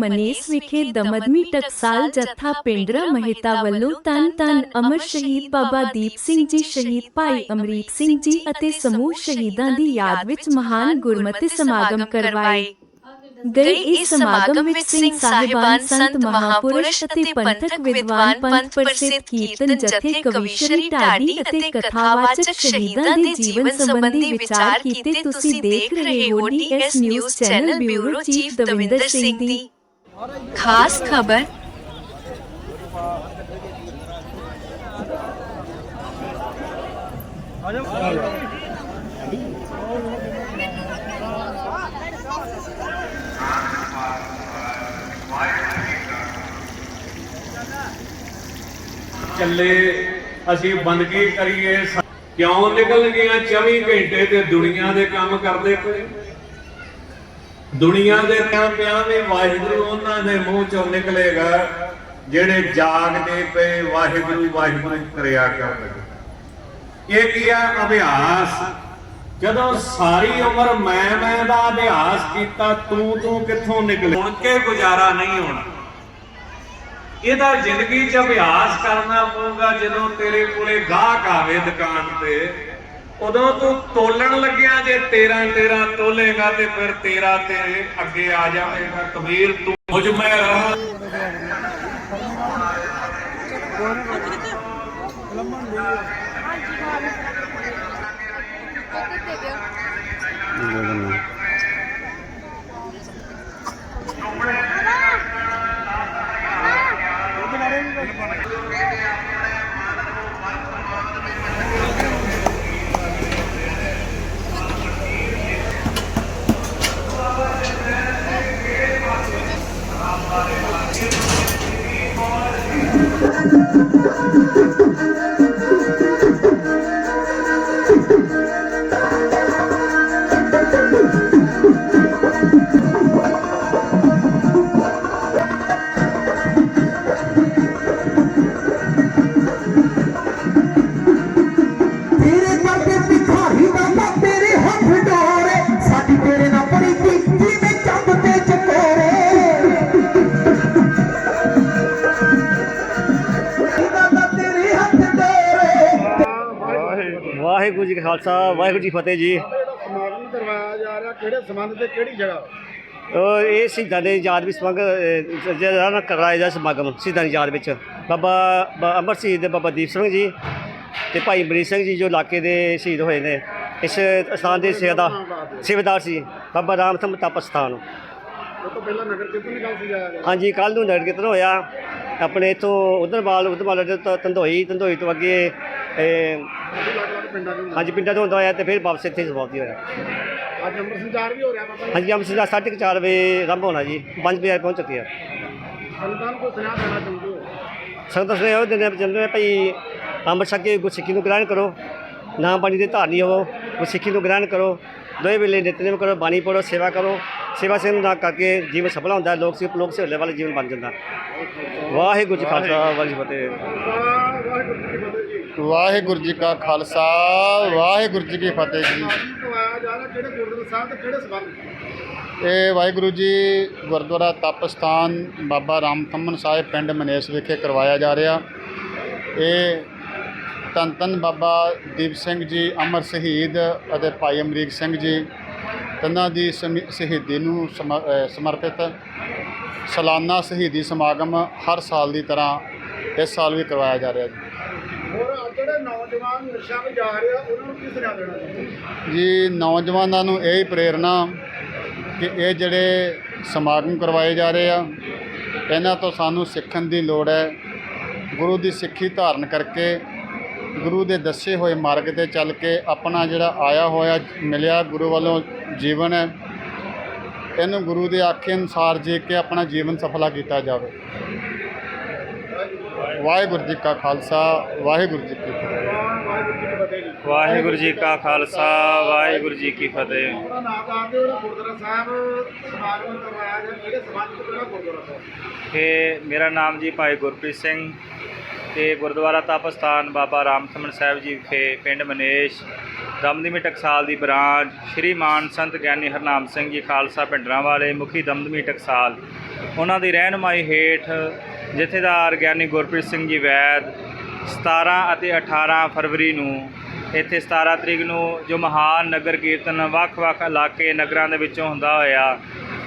ਮਨੀਸ ਵਿਖੇ ਦਮਦਮੀ ਟਕਸਾਲ ਜੱਥਾ ਪਿੰਡਰਾ ਮਹਿਤਾ ਵੱਲੋਂ ਤਨ ਤਨ ਅਮਰ ਸ਼ਹੀਦ ਬਾਬਾ ਦੀਪ ਸਿੰਘ ਜੀ ਸ਼ਹੀਦ ਭਾਈ ਅਮਰੀਕ ਸਿੰਘ ਜੀ ਅਤੇ ਸਮੂਹ ਸ਼ਹੀਦਾਂ ਦੀ ਯਾਦ ਵਿੱਚ ਮਹਾਨ ਗੁਰਮਤਿ ਸਮਾਗਮ ਕਰਵਾਏ ਗਏ ਇਸ ਸਮਾਗਮ ਵਿੱਚ ਸਿੰਘ ਸਾਹਿਬਾਨ ਸੰਤ ਮਹਾਪੁਰਸ਼ ਅਤੇ ਪੰਥਕ ਵਿਦਵਾਨ ਪੰਥ ਪ੍ਰਸਿੱਧ ਕੀਰਤਨ ਜਥੇ ਕਵੀਸ਼ਰੀ ਢਾਡੀ ਅਤੇ ਕਥਾਵਾਚਕ ਸ਼ਹੀਦਾਂ ਦੇ ਜੀਵਨ ਸੰਬੰਧੀ ਵਿਚਾਰ ਕੀਤੇ ਤੁਸੀਂ ਦੇਖ ਰਹੇ ਹੋ DS news channel bureau chief Davinder Singh ਦੀ ਖਾਸ ਖਬਰ ਚੱਲੇ, ਅਸੀਂ ਬੰਦਗੀ ਕਰੀਏ? ਕਿਉਂ ਨਿਕਲ ਗਈਆਂ 24 ਘੰਟੇ ਤੇ ਦੁਨੀਆ ਦੇ ਕੰਮ ਕਰਦੇ ਪਏ। ਦੁਨੀਆ ਦੇ ਪਿਆ ਪਿਆ ਵੀ ਵਾਹਿਗੁਰੂ, ਉਹਨਾਂ ਦੇ ਮੂੰਹ ਚੋਂ ਨਿਕਲੇਗਾ, ਜਿਹੜੇ ਜਾਗਦੇ ਪਏ ਵਾਹਿਗੁਰੂ ਵਾਹਿਗੁਰੂ ਕਰਿਆ ਕਰਦੇ ਇਹ ਕੀ ਆ ਅਭਿਆਸ? ਜਦੋਂ ਸਾਰੀ ਉਮਰ ਮੈਂ ਮੈਂ ਦਾ ਅਭਿਆਸ ਕੀਤਾ, ਤੂੰ ਤੂੰ ਕਿੱਥੋਂ ਨਿਕਲੇ? ਹੁਣ ਕੇ ਗੁਜ਼ਾਰਾ ਨਹੀਂ ਹੋਣਾ। ਇਹਦਾ ਜ਼ਿੰਦਗੀ 'ਚ ਅਭਿਆਸ ਕਰਨਾ ਪਊਗਾ ਜਦੋਂ ਤੇਰੇ ਕੋਲੇ ਗਾਹਕ ਆਵੇ ਦੁਕਾਨ ਤੇ। ਉਦੋਂ ਤੂੰ ਤੋਲਣ ਲੱਗਿਆ ਜੇ 13 13 ਤੋਲੇਗਾ ਤੇ ਫਿਰ ਤੇਰਾ ਤੇਰੇ ਅੱਗੇ ਆ ਜਾਵੇਗਾ। ਕਬੀਰ ਤੂੰ ਮੁਝ ਮੈਂ ਰਹਾ। ਤੇਰੇ ਜੀ ਖਾਲਸਾ ਵਾਹਿਗੁਰੂ ਜੀ ਫਤਿਹ ਜੀ। ਸਮਾਗਮ ਕਰਵਾਇਆ ਜਾ ਰਿਹਾ ਕਿਹੜੇ ਸੰਬੰਧ ਤੇ ਕਿਹੜੀ ਜਗ੍ਹਾ? ਉਹ ਇਹ ਸ਼ਹੀਦਾਂ ਦੇ ਯਾਦ ਵਿੱਚ ਸਮਾਗਮ ਅਹ, ਜਿਹੜਾ ਨਾ ਕਰਵਾਇਆ ਜਾ ਸਮਾਗਮ ਸ਼ਹੀਦਾਂ ਦੀ ਯਾਦ ਵਿੱਚ। ਬਾਬਾ ਬ- ਅਮਰ ਸ਼ਹੀਦ ਬਾਬਾ ਦੀਪ ਸਿੰਘ ਜੀ ਤੇ ਭਾਈ ਮਰੀਕ ਸਿੰਘ ਜੀ ਜੋ ਇਲਾਕੇ ਦੇ ਸ਼ਹੀਦ ਹੋਏ ਨੇ। ਇਸ ਸਥਾਨ ਦੇ ਸੇਵਾ ਸੇਵਾਦਾਰ ਸੀ। ਬਾਬਾ ਰਾਮ ਥਮ ਤਪ ਸਥਾਨ। ਉਹ ਤੋਂ ਪਹਿਲਾਂ ਨਗਰ ਕੀਰਤਨ ਨਿਕਾਲ ਸੀ ਜਾਇਆ ਗਿਆ। ਹਾਂਜੀ ਕੱਲ ਨੂੰ ਨਗਰ ਕੀਰਤਨ ਹੋਇਆ। ਆਪਣੇ ਇਥੋਂ ਉਧਰਵਾਲ ਉਧਰਵਾਲ ਤੋਂ ਤੰਦੋਈ ਤੰਦੋਈ ਤੋਂ ਅੱਗੇ ਇਹ, ਪਿੰਡਾਂ ਦੇ ਹਾਂਜੀ ਪਿੰਡਾਂ ਤੋਂ ਹੁੰਦਾ ਹੋਇਆ ਤੇ ਫਿਰ ਵਾਪਸ ਇੱਥੇ ਸਮਾਪਤੀ ਹੋਇਆ। ਅੱਜ ਅੰਮ੍ਰਿਤ ਸੰਚਾਰ ਵੀ ਹੋ ਰਿਹਾ ਬਾਬਾ ਹਾਂਜੀ ਅੰਮ੍ਰਿਤ ਦਾ 4:30 ਵਜੇ ਆਰੰਭ ਹੋਣਾ ਜੀ 5 ਵਜੇ ਪਹੁੰਚ ਚੁੱਕੇ ਆ। ਸੰਤਾਂ ਨੂੰ ਕੋਈ ਸੁਨੇਹਾ ਦੇਣਾ ਚਾਹੁੰਦੇ ਹੋ? ਸੰਗਤ ਨੇ ਉਹ ਦਿਨ ਚੱਲਦੇ ਭਈ ਅੰਮ੍ਰਿਤ ਛਕ ਕੇ ਗੁਰਸਿੱਖੀ ਨੂੰ ਗ੍ਰਹਿਣ ਕਰੋ ਨਾ ਬਾਣੀ ਦੇ ਧਾਰਨੀ ਹੋਵੋ ਗੁਰਸਿੱਖੀ ਨੂੰ ਗ੍ਰਹਿਣ ਕਰੋ ਦੋਵੇਂ ਵੇਲੇ ਨਿਤਨੇਮ ਕਰੋ ਬਾਣੀ ਪੜੋ ਸੇਵਾ ਕਰੋ ਸੇਵਾ ਸਿੰਘ ਨਾ ਕਰਕੇ ਜੀਵਨ ਸਫਲ ਹੁੰਦਾ ਹੈ, ਲੋਕ ਸਿਰਫ ਲੋਕ ਸੇਵਲੇ ਵਾਲਾ ਜੀਵਨ ਬਣ ਜਾਂਦਾ। ਵਾਹਿਗੁਰੂ ਜੀ ਕਾ ਖਾਲਸਾ ਵਾਹਿਗੁਰੂ ਜੀ ਕੀ ਫਤਿਹ। ਵਾਹਿਗੁਰੂ ਜੀ ਕਾ ਖਾਲਸਾ, ਵਾਹਿਗੁਰੂ ਜੀ ਕੀ ਫਤਿਹ ਜੀ। ਇਹ ਵਾਹਿਗੁਰੂ ਜੀ ਗੁਰਦੁਆਰਾ ਤਪ ਸਥਾਨ ਬਾਬਾ ਰਾਮਥੰਮਨ ਸਾਹਿਬ ਪਿੰਡ ਮਨੇਸ ਵਿਖੇ ਕਰਵਾਇਆ ਜਾ ਰਿਹਾ। ਇਹ ਧੰਨ ਧੰਨ ਬਾਬਾ ਦੀਪ ਸਿੰਘ ਜੀ, ਅਮਰ ਸ਼ਹੀਦ ਅਤੇ ਭਾਈ ਅਮਰੀਕ ਸਿੰਘ ਜੀ, ਤਿੰਨਾਂ ਦੀ ਸਮੀ- ਸ਼ਹੀਦੀ ਨੂੰ ਸਮਰਪਿਤ ਸਾਲਾਨਾ ਸ਼ਹੀਦੀ ਸਮਾਗਮ ਹਰ ਸਾਲ ਦੀ ਤਰ੍ਹਾਂ ਇਸ ਸਾਲ ਵੀ ਕਰਵਾਇਆ ਜਾ ਰਿਹਾ ਜੀ। ਜਿਹੜੇ ਨੌਜਵਾਨ ਨਸ਼ਾ ਵਿੱਚ ਜਾ ਰਹੇ ਆ ਉਹਨਾਂ ਨੂੰ ਕੀ ਸੁਨੇਹਾ ਦੇਣਾ ਜੀ, ਨੌਜਵਾਨਾਂ ਨੂੰ ਇਹ ਹੀ ਪ੍ਰੇਰਣਾ ਕਿ ਇਹ ਜਿਹੜੇ ਸਮਾਗਮ ਕਰਵਾਏ ਜਾ ਰਹੇ ਆ, ਇਹਨਾਂ ਤੋਂ ਸਾਨੂੰ ਸਿੱਖਣ ਦੀ ਲੋੜ ਹੈ। ਗੁਰੂ ਦੀ ਸਿੱਖੀ ਧਾਰਨ ਕਰਕੇ, ਗੁਰੂ ਦੇ ਦੱਸੇ ਹੋਏ ਮਾਰਗ ਤੇ ਚੱਲ ਕੇ ਆਪਣਾ ਜਿਹੜਾ ਆਇਆ ਹੋਇਆ ਮਿਲਿਆ ਗੁਰੂ ਵੱਲੋਂ ਜੀਵਨ ਹੈ, ਇਹਨੂੰ ਗੁਰੂ ਦੇ ਆਖੇ ਅਨੁਸਾਰ ਜੀ ਕੇ ਆਪਣਾ ਜੀਵਨ ਸਫਲਾ ਕੀਤਾ ਜਾਵੇ। ਵਾਹਿਗੁਰੂ ਜੀ ਕਾ ਖਾਲਸਾ ਵਾਹਿਗੁਰੂ ਜੀ ਕੀ ਫਤਿਹ। ਵਾਹਿਗੁਰੂ ਜੀ ਕੀ ਖਾਲਸਾ ਵਾਹਿਗੁਰੂ ਜੀ ਕੀ ਫਤਿਹ। ਤੇ ਮੇਰਾ ਨਾਮ ਜੀ ਭਾਈ ਗੁਰਪ੍ਰੀਤ ਸਿੰਘ ਤੇ ਗੁਰਦੁਆਰਾ ਤਪ ਸਥਾਨ ਬਾਬਾ ਰਾਮਥਮਨ ਸਾਹਿਬ ਜੀ ਵਿਖੇ ਪਿੰਡ ਮਨੇਸ਼ ਦਮਦਮੀ ਟਕਸਾਲ ਦੀ ਬ੍ਰਾਂਚ ਸ਼੍ਰੀ ਮਾਨ ਸੰਤ ਗਿਆਨੀ ਹਰਨਾਮ ਸਿੰਘ ਜੀ ਖਾਲਸਾ ਪਿੰਡਰਾਂ ਵਾਲੇ ਮੁਖੀ ਦਮਦਮੀ ਟਕਸਾਲ ਉਹਨਾਂ ਦੀ ਰਹਿਨੁਮਾਈ ਹੇਠ ਜਥੇਦਾਰ ਗਿਆਨੀ ਗੁਰਪ੍ਰੀਤ ਸਿੰਘ ਜੀ ਵੈਦ 17 ਅਤੇ 18 ਫਰਵਰੀ ਨੂੰ ਇੱਥੇ 17 ਤਰੀਕ ਨੂੰ ਜੋ ਮਹਾਨ ਨਗਰ ਕੀਰਤਨ ਵੱਖ-ਵੱਖ ਇਲਾਕੇ ਨਗਰਾਂ ਦੇ ਵਿੱਚੋਂ ਹੁੰਦਾ ਹੋਇਆ,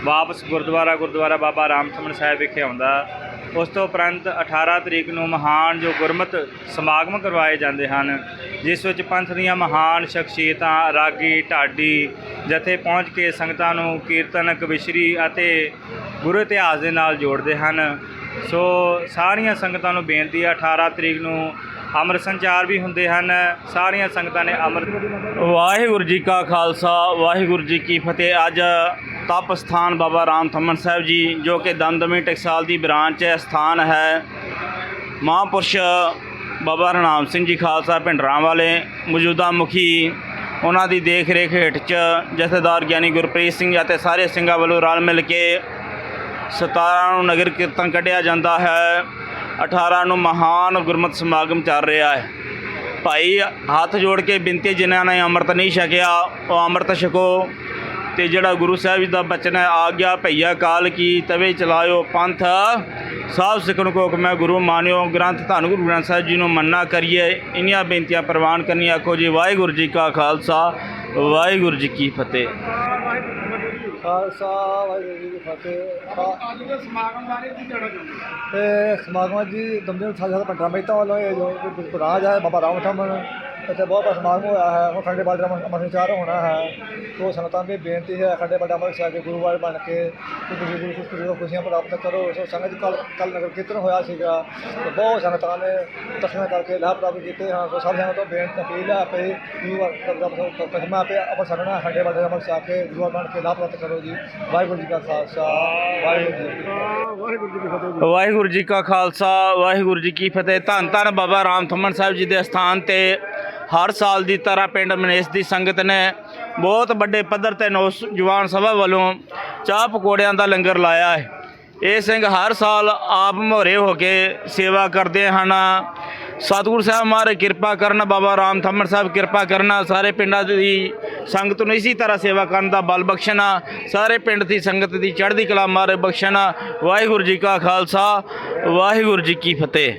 ਵਾਪਸ ਗੁਰਦੁਆਰਾ ਗੁਰਦੁਆਰਾ ਬਾਬਾ ਰਾਮਥਮਨ ਸਾਹਿਬ ਵਿਖੇ ਆਉਂਦਾ। ਉਸ ਤੋਂ ਉਪਰੰਤ 18 ਤਰੀਕ ਨੂੰ ਮਹਾਨ ਜੋ ਗੁਰਮਤ ਸਮਾਗਮ ਕਰਵਾਏ ਜਾਂਦੇ ਹਨ, ਜਿਸ ਵਿੱਚ ਪੰਥ ਦੀਆਂ ਮਹਾਨ ਸ਼ਖਸੀਅਤਾਂ, ਰਾਗੀ, ਢਾਡੀ, ਜਥੇ ਪਹੁੰਚ ਕੇ ਸੰਗਤਾਂ ਨੂੰ ਕੀਰਤਨ, ਕਵਿਸ਼ਰੀ ਅਤੇ ਗੁਰੂ ਇਤਿਹਾਸ ਦੇ ਨਾਲ ਜੋੜਦੇ ਹਨ। ਸੋ ਸਾਰੀਆਂ ਸੰਗਤਾਂ ਨੂੰ ਬੇਨਤੀ ਆ 18 ਤਰੀਕ ਨੂੰ ਅੰਮ੍ਰਿਤ ਸੰਚਾਰ ਵੀ ਹੁੰਦੇ ਹਨ। ਸਾਰੀਆਂ ਸੰਗਤਾਂ ਨੇ ਅੰਮ੍ਰਿਤ ਵਾਹਿਗੁਰੂ ਜੀ ਕਾ ਖਾਲਸਾ, ਵਾਹਿਗੁਰੂ ਜੀ ਕੀ ਫਤਿਹ। ਅੱਜ ਤਪ ਸਥਾਨ ਬਾਬਾ ਰਾਮ ਥੰਮਨ ਸਾਹਿਬ ਜੀ, ਜੋ ਕਿ ਦਮਦਮੀ ਟਕਸਾਲ ਦੀ ਬ੍ਰਾਂਚ ਹੈ, ਸਥਾਨ ਹੈ। ਮਹਾਂਪੁਰਸ਼ ਬਾਬਾ ਰਣਾਮ ਸਿੰਘ ਜੀ ਖਾਲਸਾ ਭਿੰਡਰਾਂ ਵਾਲੇ, ਮੌਜੂਦਾ ਮੁਖੀ, ਉਹਨਾਂ ਦੀ ਦੇਖ ਰੇਖ ਹੇਠ ਚ ਜਥੇਦਾਰ ਗਿਆਨੀ ਗੁਰਪ੍ਰੀਤ ਸਿੰਘ ਅਤੇ ਸਾਰੇ ਸਿੰਘਾਂ ਵੱਲੋਂ ਰਲ ਮਿਲ ਕੇ 17 ਨੂੰ ਨਗਰ ਕੀਰਤਨ ਕੱਢਿਆ ਜਾਂਦਾ ਹੈ। 18 ਨੂੰ ਮਹਾਨ ਗੁਰਮਤਿ ਸਮਾਗਮ ਚੱਲ ਰਿਹਾ ਹੈ। ਭਾਈ, ਹੱਥ ਜੋੜ ਕੇ ਬੇਨਤੀ ਜਿਨ੍ਹਾਂ ਨੇ ਅੰਮ੍ਰਿਤ ਨਹੀਂ ਛਕਿਆ, ਉਹ ਅੰਮ੍ਰਿਤ ਛਕੋ। ਤੇ ਜਿਹੜਾ ਗੁਰੂ ਸਾਹਿਬ ਜੀ ਦਾ ਬਚਨ ਹੈ ਆ ਗਿਆ ਭਈਆ ਕਾਲ ਕੀ ਤਵੇ ਚਲਾਇਓ ਪੰਥ। ਸਾਧ ਸਿੱਖਣ ਕੋ ਹੁਕਮੈ ਗੁਰੂ ਮਾਨਿਓ। ਗ੍ਰੰਥ ਧੰਨ ਗੁਰੂ ਗ੍ਰੰਥ ਸਾਹਿਬ ਜੀ ਨੂੰ ਮੰਨਾ ਕਰੀਏ। ਇੰਨੀਆਂ ਬੇਨਤੀਆਂ ਪ੍ਰਵਾਨ ਕਰਨੀ ਆਖੋ ਜੀ। ਵਾਹਿਗੁਰੂ ਜੀ ਕਾ ਖਾਲਸਾ, ਵਾਹਿਗੁਰੂ ਜੀ ਕੀ ਫਤਿਹ। ਖਾਲਸਾ ਵਾਹਿਗੁਰੂ ਜੀ ਕੀ ਫਤਿਹ ਅੱਜ ਦੇ ਸਮਾਗਮ ਬਾਰੇ ਕੀ ਕਹਿਣਾ ਚਾਹੁੰਦੇ? ਤੇ ਸਮਾਗਮਾਂ ਜੀ ਦਮਦਮੀ ਸਾਜਾ ਦਾ ਪੰਡਰਾ ਮਹਿਤਾ ਵੱਲੋਂ ਇਹ ਜੋ ਰਾਜ ਹੈ ਬਾਬਾ ਰਾਮ ਥਮਨ ਇੱਥੇ ਬਹੁਤ ਬੜਾ ਸਮਾਗਮ ਹੋਇਆ ਹੈ। ਹੁਣ ਖੰਡੇ ਬਾਦ ਅਮਰ ਸੰਚਾਰ ਹੋਣਾ ਹੈ। ਤੋ ਸੰਗਤਾਂ ਦੀ ਬੇਨਤੀ ਹੈ ਖੰਡੇ ਬਾਦ ਅਮਰ ਸਾਹਿਬ ਦੇ ਗੁਰੂਵਾਰ ਬਣ ਕੇ ਕਿ ਤੁਸੀਂ ਗੁਰੂ ਸਿੱਖ ਗੁਰੂ ਖੁਸ਼ੀਆਂ ਪ੍ਰਾਪਤ ਕਰੋ। ਸੋ ਸੰਗਤ ਕੱਲ ਕੱਲ ਨਗਰ ਕੀਰਤਨ ਹੋਇਆ ਸੀਗਾ। ਤੇ ਬਹੁਤ ਸੰਗਤਾਂ ਨੇ ਦਰਸ਼ਨ ਕਰਕੇ ਲਾਭ ਪ੍ਰਾਪਤ ਕੀਤੇ ਹਨ। ਸੋ ਸਭ ਸੰਗਤਾਂ ਤੋਂ ਬੇਨਤੀ ਅਪੀਲ ਹੈ ਆਪੇ ਗੁਰੂਵਾਰ ਕਦਮ ਆਪੇ ਅਮਰ ਸਰਣਾ ਖੰਡੇ ਬਾਦ ਅਮਰ ਸਾਹਿਬ ਕੇ ਗੁਰੂਵਾਰ ਬਣ ਕੇ ਲਾਭ ਪ੍ਰਾਪਤ ਕਰੋ ਜੀ। ਵਾਹਿਗੁਰੂ ਜੀ ਕਾ ਖਾਲਸਾ ਵਾਹਿਗੁਰੂ ਜੀ ਕੀ ਫਤਿਹ। ਵਾਹਿਗੁਰੂ ਜੀ ਕੀ ਫਤਿਹ ਜੀ। ਵਾਹਿਗੁਰੂ ਜੀ ਕਾ ਖਾਲਸਾ ਵਾਹਿਗੁਰੂ ਜੀ ਕੀ ਫਤਿਹ। ਧੰਨ ਧੰਨ ਬਾਬਾ ਰਾਮ ਥੰਮਨ ਸਾਹਿਬ ਜੀ ਦੇ ਸਥਾਨ ਤੇ ਹਰ ਸਾਲ ਦੀ ਤਰ੍ਹਾਂ ਪਿੰਡ ਮਨੇਸ਼ ਦੀ ਸੰਗਤ ਨੇ ਬਹੁਤ ਵੱਡੇ ਪੱਧਰ ਤੇ ਨੌਜਵਾਨ ਸਭਾ ਵੱਲੋਂ ਚਾਹ ਪਕੌੜਿਆਂ ਦਾ ਲੰਗਰ ਲਾਇਆ ਹੈ। ਇਹ ਸਿੰਘ ਹਰ ਸਾਲ ਆਪ ਮੋਰੇ ਹੋ ਕੇ ਸੇਵਾ ਕਰਦੇ ਹਨ। ਸਤਿਗੁਰ ਸਾਹਿਬ ਮਾਰੇ ਕਿਰਪਾ ਕਰਨ, ਬਾਬਾ ਰਾਮ ਥੰਮਨ ਸਾਹਿਬ ਕਿਰਪਾ ਕਰਨਾ, ਸਾਰੇ ਪਿੰਡਾਂ ਦੀ ਸੰਗਤ ਨੂੰ ਇਸੇ ਤਰ੍ਹਾਂ ਸੇਵਾ ਕਰਨ ਦਾ ਬਲ ਬਖਸ਼ਣਾ, ਸਾਰੇ ਪਿੰਡ ਦੀ ਸੰਗਤ ਦੀ ਚੜ੍ਹਦੀ ਕਲਾ ਮਾਰੇ ਬਖਸ਼ਣਾ। ਵਾਹਿਗੁਰੂ ਜੀ ਕਾ ਖਾਲਸਾ, ਵਾਹਿਗੁਰੂ ਜੀ ਕੀ ਫਤਿਹ।